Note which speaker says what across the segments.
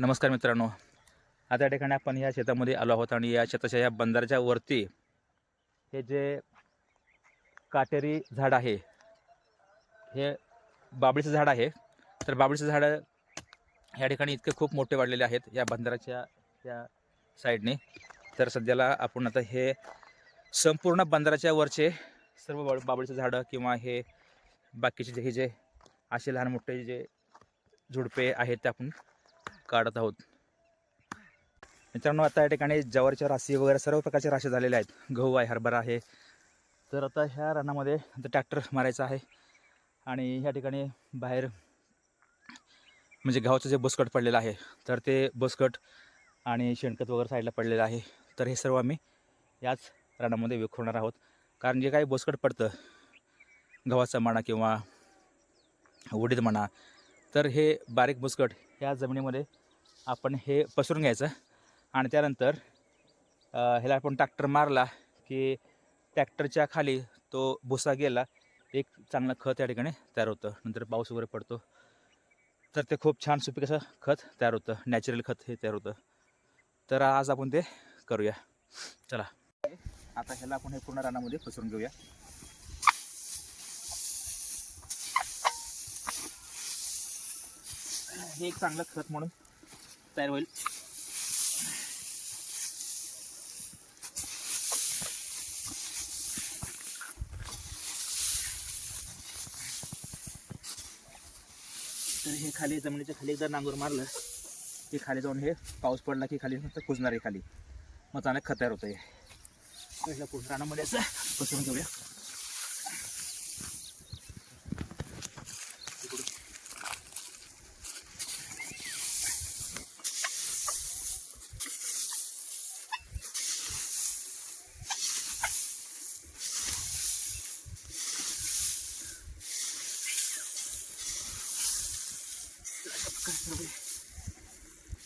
Speaker 1: नमस्कार मित्रांनो. आता या ठिकाणी आपण या शेतामध्ये आलो आहोत आणि या शेताच्या या बंधाऱ्याच्या वरती हे जे काटेरी झाड आहे हे बाबळीचं झाड आहे. तर बाबळीचं झाड या ठिकाणी इतके खूप मोठे वाढलेले आहेत या बंधाऱ्याच्या या साईडने. तर सध्याला आपण आता हे संपूर्ण बंदराच्या वरचे सर्व बाब बाबळीचं झाडं किंवा हे बाकीचे जे हे जे असे लहान मोठे जे झुडपे आहेत ते आपण काढत आहोत. मित्रांनो आता या ठिकाणी जवारच्या राशी वगैरे सर्व प्रकारच्या राशी झालेल्या आहेत. गहू आहे हरभरा आहे. तर आता ह्या रानामध्ये आता ट्रॅक्टर मारायचा आहे. आणि ह्या ठिकाणी बाहेर म्हणजे गावाचं जे बसकट पडलेलं आहे तर ते बसकट आणि शेणखत वगैरे साईडला पडलेलं आहे. तर हे सर्व आम्ही याच रानामध्ये विखुरणार आहोत. कारण जे काही बसकट पडतं गव्हाचं म्हणा किंवा उडीद म्हणा तर हे बारीक बुसकट ह्या जमिनीमध्ये आपण हे पसरून घ्यायचं. आणि त्यानंतर ह्याला आपण ट्रॅक्टर मारला की ट्रॅक्टरच्या खाली तो भुसा गेला. एक चांगलं खत या ठिकाणी तयार होतं. नंतर पाऊस वगैरे पडतो. तर ते खूप छान सुपीक असं खत तयार होतं. नॅचरल खत हे तयार होतं. तर आज आपण ते करूया. चला. आता ह्याला आपण हे पूर्ण रानामध्ये पसरून घेऊया. हे एक चांगलं खत म्हणून तयार होईल. तर हे खाली जमिनीच्या खाली एकदा नांगूर मारलं की खाली जाऊन हे पाऊस पडला की खाली नुसतं कुजणार आहे खाली. मग चांगलं खत तयार होतं हे तर रानामध्ये असं पसरून घेऊया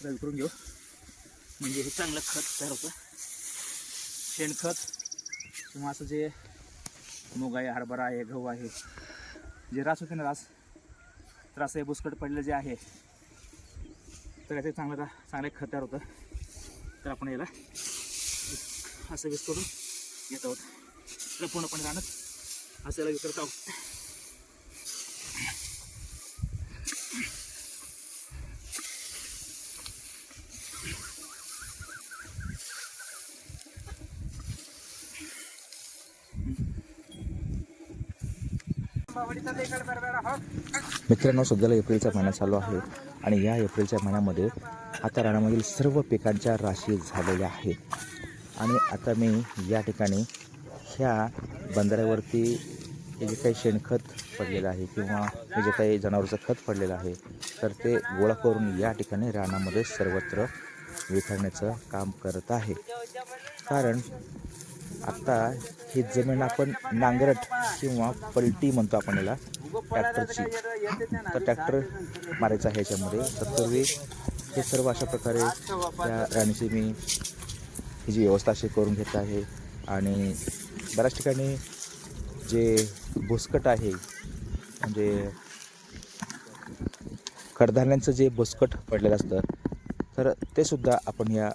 Speaker 1: रवी करून घेऊ. म्हणजे हे चांगलं खत तयार होतं. शेणखत किंवा असं जे मूग आहे हरभरा आहे गहू आहे जे रास होते ना रास तर असं हे बुसकट पडलेलं जे आहे तर याचे चांगलं चांगलं खत तयार होतं. तर आपण याला असं वीस करून घेत आहोत. तर पूर्णपणे राहणं असं याला विकत आहोत. मित्रांनो सध्याला एप्रिलचा महिना चालू आहे आणि या एप्रिलच्या महिन्यामध्ये आता रानामधील सर्व पिकांच्या राशी झालेल्या आहेत. आणि आता मी या ठिकाणी ह्या बंधाऱ्यावरती हे जे काही शेणखत पडलेलं आहे किंवा हे जे काही जनावरचं खत पडलेलं आहे तर ते गोळा करून या ठिकाणी रानामध्ये सर्वत्र विखरण्याचं काम करत आहे. कारण आत्ता ही जमीन आपण नांगरट किंवा पलटी म्हणतो आपण याला ट्रॅक्टरची. तर ट्रॅक्टर मारायचं आहे याच्यामध्ये. तत्पूर्वी हे सर्व अशा प्रकारे त्या राणीची मी ही जी व्यवस्था अशी करून घेत आहे. आणि बऱ्याच ठिकाणी जे भुसकट आहे म्हणजे कडधान्यांचं जे भुसकट पडलेलं असतं तर ते सुद्धा आपण या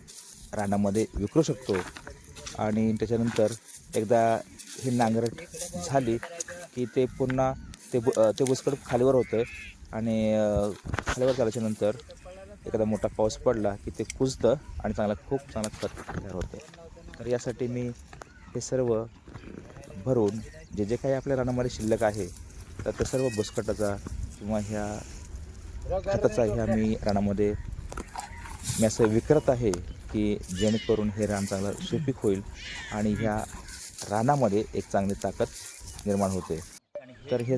Speaker 1: रानामध्ये विकरू शकतो. आणि त्याच्यानंतर एकदा ही नांगरट झाली की ते पुन्हा ते बु ते बुसकट खालीवर होतं आणि खालीवर झाल्याच्यानंतर एखादा मोठा पाऊस पडला की ते कुजतं आणि चांगला खूप चांगला खत तयार होतं तर यासाठी मी हे सर्व भरून जे जे काही आपल्या रानामध्ये शिल्लक आहे तर ते सर्व बुसकटाचा किंवा ह्या खताचा ह्या मी रानामध्ये मी असं विकत आहे की जेणेकरून हे रान चांगलं सुपीक होईल आणि ह्या रानामध्ये एक चांगली ताकद निर्माण होते. तर हे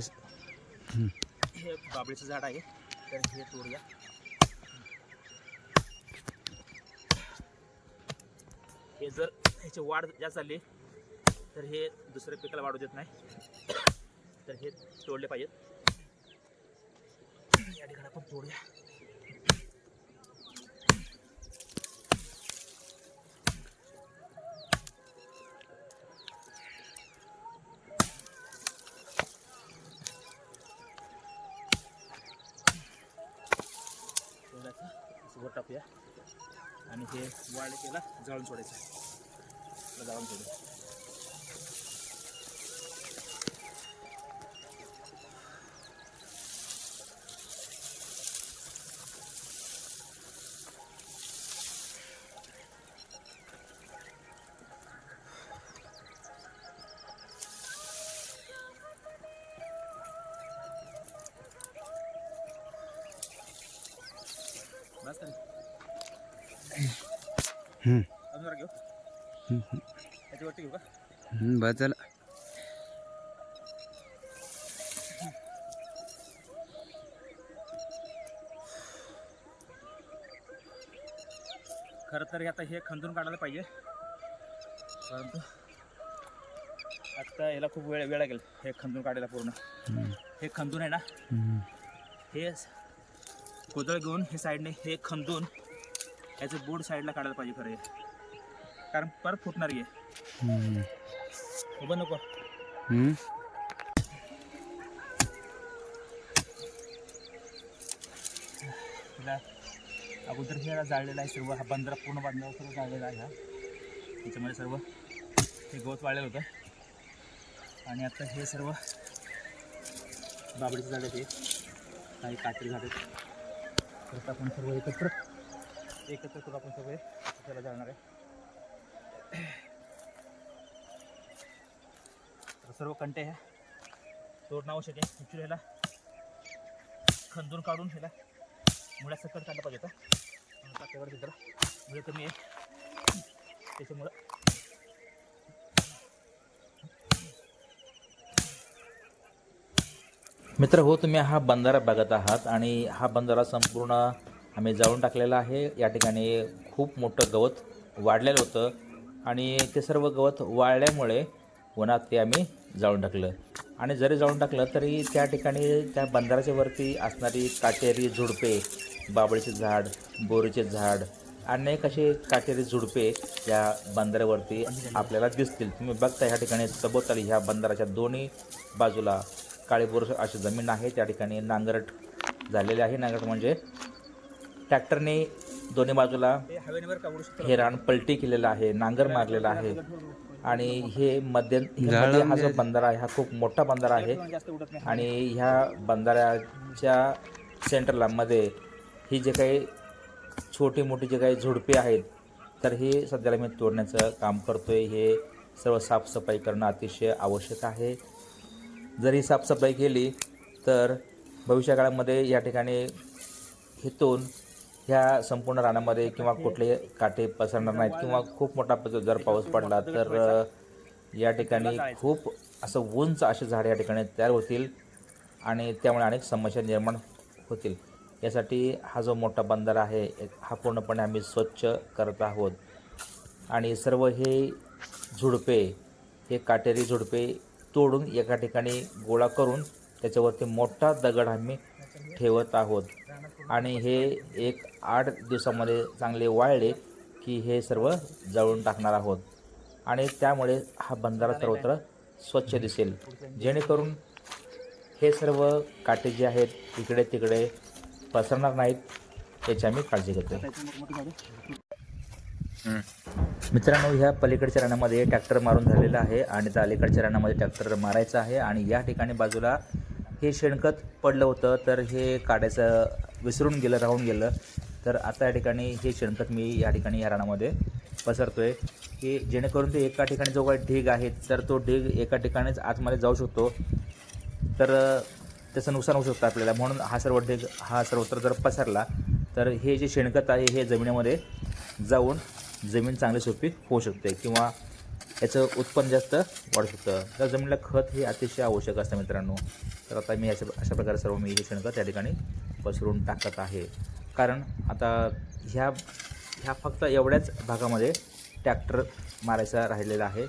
Speaker 1: हे बाबळीचं झाड आहे. तर हे तोडूया. हे जर ह्याची वाढ जास्त झाली तर हे दुसऱ्या पिकाला वाढू देत नाही. तर हे तोडले पाहिजेत. या ठिकाणी आपण तोडूया तोडायचं असं वर टाकूया आणि हे वाढले त्याला जाळून सोडायचं त्याला जाळून सोडू बस तरी
Speaker 2: हम्म.
Speaker 1: अजून घेऊ? घेऊ का?
Speaker 2: हम्म, बस झालं
Speaker 1: खरं तर आता हे खंदून काढायला पाहिजे. परंतु आता याला खूप वेळ वेळ लागेल हे खंदून काढायला पूर्ण. हे खंदून आहे ना. हे कोदळ घेऊन हे साईडने हे खंदून याचं बोर्ड साईडला काढायला पाहिजे खरं हे. कारण परत फुटणार घे
Speaker 2: हम्म.
Speaker 1: उभं नको.
Speaker 2: हम्म.
Speaker 1: तिला अगोदर हे जाळलेलं आहे सर्व. हा बंदरा पूर्ण बांधल्यावर सर्व जाळलेला आहे हा. त्याच्यामध्ये सर्व हे गवत वाळलेलं होतं. आणि आता हे सर्व बाबडीचे झाडं ते काही कात्री झाडं परत आपण सर्व एकत्र एकत्र करू आपण सगळे. त्याला जाणार आहे. तर सर्व कंटे ह्या. तोडणं आवश्यक आहे. ॲक्च्युली ह्याला. खंदून काढून ह्याला. मुळ्या सकट काढलं पाहिजे आता. पात्यावर त्याला मुळे कमी आहे. त्याच्यामुळं. मित्र हो तुम्ही हा बंधारा बघत आहात आणि हा बंधारा संपूर्ण आम्ही जाळून टाकलेलं आहे. या ठिकाणी खूप मोठं गवत वाढलेलं होतं आणि ते सर्व गवत वाळल्यामुळे उन्हात ते आम्ही जाळून टाकलं. आणि जरी जाळून टाकलं तरी त्या ठिकाणी त्या बंधाराच्या वरती असणारी काटेरी झुडपे बाबळीचे झाड बोरीचे झाड अनेक असे काटेरी झुडपे या बंदरावरती आपल्याला दिसतील. तुम्ही बघता ह्या ठिकाणी सभोवताली ह्या बंदराच्या दोन्ही बाजूला काळीबोर अशी जमीन आहे. त्या ठिकाणी नांगरट झालेली आहे. नांगरट म्हणजे ट्रॅक्टरने दोन्ही बाजूला हे रान पलटी केलेलं आहे नांगर मारलेला आहे. आणि हे मध्य हे मध्ये हा जो बंधारा आहे हा खूप मोठा बंधारा आहे. आणि ह्या बंधाऱ्याच्या सेंटरला मध्ये ही जे काही छोटी मोठी जे काही झुडपे आहेत तर हे सध्याला मी तोडण्याचं काम करतोय. हे सर्व साफसफाई करणं अतिशय आवश्यक आहे. जर ही साफसफाई केली तर भविष्यकाळामध्ये या ठिकाणी हितून ह्या संपूर्ण रानामध्ये किंवा कुठले काटे पसरणार नाहीत किंवा खूप मोठा प- जर पाऊस पडला तर या ठिकाणी खूप असं उंच असे झाडे या ठिकाणी तयार होतील आणि त्यामुळे अनेक समस्या निर्माण होतील. यासाठी हा जो मोठा बंदर आहे हा पूर्णपणे आम्ही स्वच्छ करत आहोत. आणि सर्व हे झुडपे हे काटेरी झुडपे तोडून एका ठिकाणी गोळा करून त्याच्यावरती मोठा दगड आम्ही ठेवत आहोत. आणि हे एक आठ दिवसामध्ये चांगले वाळले की हे सर्व जळून टाकणार आहोत. आणि त्यामुळे हा बंधारा सर्वत्र स्वच्छ दिसेल. जेणेकरून हे सर्व काटे जे आहेत इकडे तिकडे पसरणार नाहीत याची आम्ही काळजी घेतो मित्रांनो ह्या पलीकडच्या रानामध्ये ट्रॅक्टर मारून झालेला आहे आणि त्या अलीकडच्या रानामध्ये ट्रॅक्टर मारायचा आहे आणि या ठिकाणी बाजूला हे शेणखत पडलं होतं तर हे काढायचं विसरून गेलं राहून गेलं. तर आता या ठिकाणी हे शेणखत मी या ठिकाणी या रानामध्ये आहे की जेणेकरून ते एका ठिकाणी जो काही ढीग आहे तर तो ढीग एका ठिकाणीच आतमध्ये जाऊ शकतो. तर त्याचं नुकसान होऊ शकतं आपल्याला. म्हणून हा सर्व ढीग हा सर्वत्र जर पसरला तर हे जे शेणखत आहे हे जमिनीमध्ये जाऊन जमीन चांगली सुपीक होऊ शकते किंवा याचं उत्पन्न जास्त वाढू शकतं. तर जमिनीला खत हे अतिशय आवश्यक असतं मित्रांनो. तर आता मी अशा अशा प्रकारे सर्व मी हे शेणखत या ठिकाणी पसरून टाकत आहे. कारण आता ह्या ह्या फक्त एवढ्याच भागामध्ये ट्रॅक्टर मारायचा राहिलेला आहे.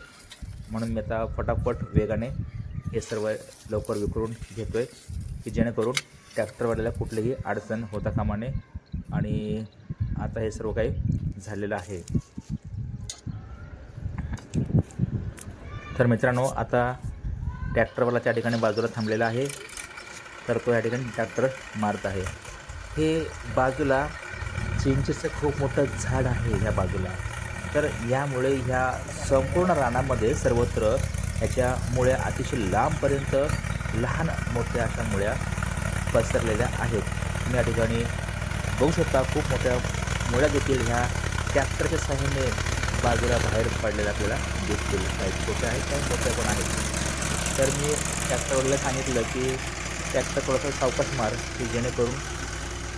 Speaker 1: म्हणून मी आता फटाफट वेगाने हे सर्व लवकर विखरून घेतो आहे की जेणेकरून ट्रॅक्टरवाल्याला कुठलीही अडचण होता कामा नये. आणि आता हे सर्व काही झालेलं आहे. तर मित्रांनो आता ट्रॅक्टरवाला त्या ठिकाणी बाजूला थांबलेला आहे. तर तो या ठिकाणी ट्रॅक्टर मारत आहे. हे बाजूला चिंचेचं खूप मोठं झाड आहे ह्या बाजूला. तर यामुळे ह्या संपूर्ण रानामध्ये सर्वत्र याच्या मुळ्या अतिशय लांबपर्यंत लहान मोठ्या अशा मुळ्या पसरलेल्या आहेत. तुम्ही या ठिकाणी बघू शकता खूप मोठ्या मुळ्या देखील ह्या ट्रॅक्टरच्या साह्याने बाजूला बाहेर पडलेल्या आपल्याला दिसतील. काही छोट्या आहेत काही मोठ्या पण आहेत. तर मी ट्रॅक्टरवरला सांगितलं की ट्रॅक्टर थोडासा सावकाश मार की जेणेकरून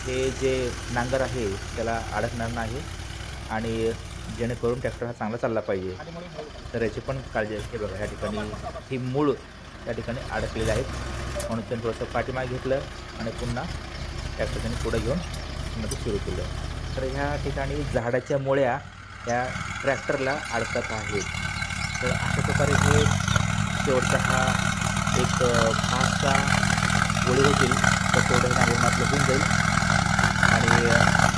Speaker 1: हे जे नांगर आहे त्याला अडकणार नाही आणि जेणेकरून ट्रॅक्टर हा चांगला चालला पाहिजे. तर याची पण काळजी असते हे बघा या ठिकाणी ही मूळ त्या ठिकाणी अडकलेली आहेत. म्हणून त्यांनी थोडंसं पाठीमागे घेतलं आणि पुन्हा ट्रॅक्टर त्यांनी पुढे घेऊन मध्ये ते सुरू केलं. तर ह्या ठिकाणी झाडाच्या मुळ्या या ट्रॅक्टरला अडकत आहेत. तर अशा प्रकारे हे शेवटचा हा एक फारसा गोळी होतील तर थोडं हे आपलं होऊन जाईल. आणि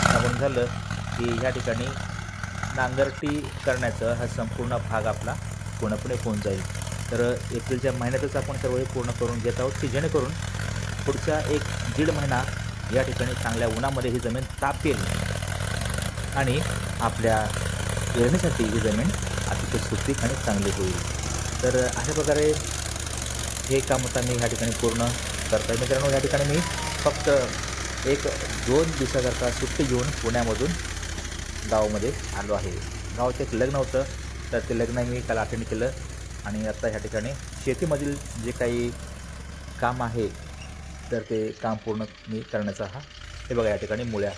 Speaker 1: नांगरून झालं की ह्या ठिकाणी नांगरटी करण्याचा हा संपूर्ण भाग आपला पूर्णपणे होऊन जाईल. तर एप्रिलच्या महिन्यातच आपण सर्व हे पूर्ण करून घेत आहोत की जेणेकरून पुढचा एक दीड महिना या ठिकाणी चांगल्या उन्हामध्ये ही जमीन तापेल. आणि आपल्या पेरणीसाठी ही जमीन अतिशय सुपीक आणि चांगली होईल. तर अशा प्रकारे हे काम आता मी ह्या ठिकाणी पूर्ण करतो मित्रांनो या ठिकाणी मी फक्त एक दोन दिवसाकरता सुट्टी घेऊन पुण्यामधून गावामध्ये आलो आहे. गावाचं एक लग्न होतं. तर ते लग्न मी काल अटेंड केलं आणि आता ह्या ठिकाणी शेतीमधील जे काही काम आहे तर ते काम पूर्ण मी करण्याचा हा हे बघा या ठिकाणी मुळ्या.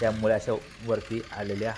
Speaker 1: त्या मुळ्याच्या वरती आलेल्या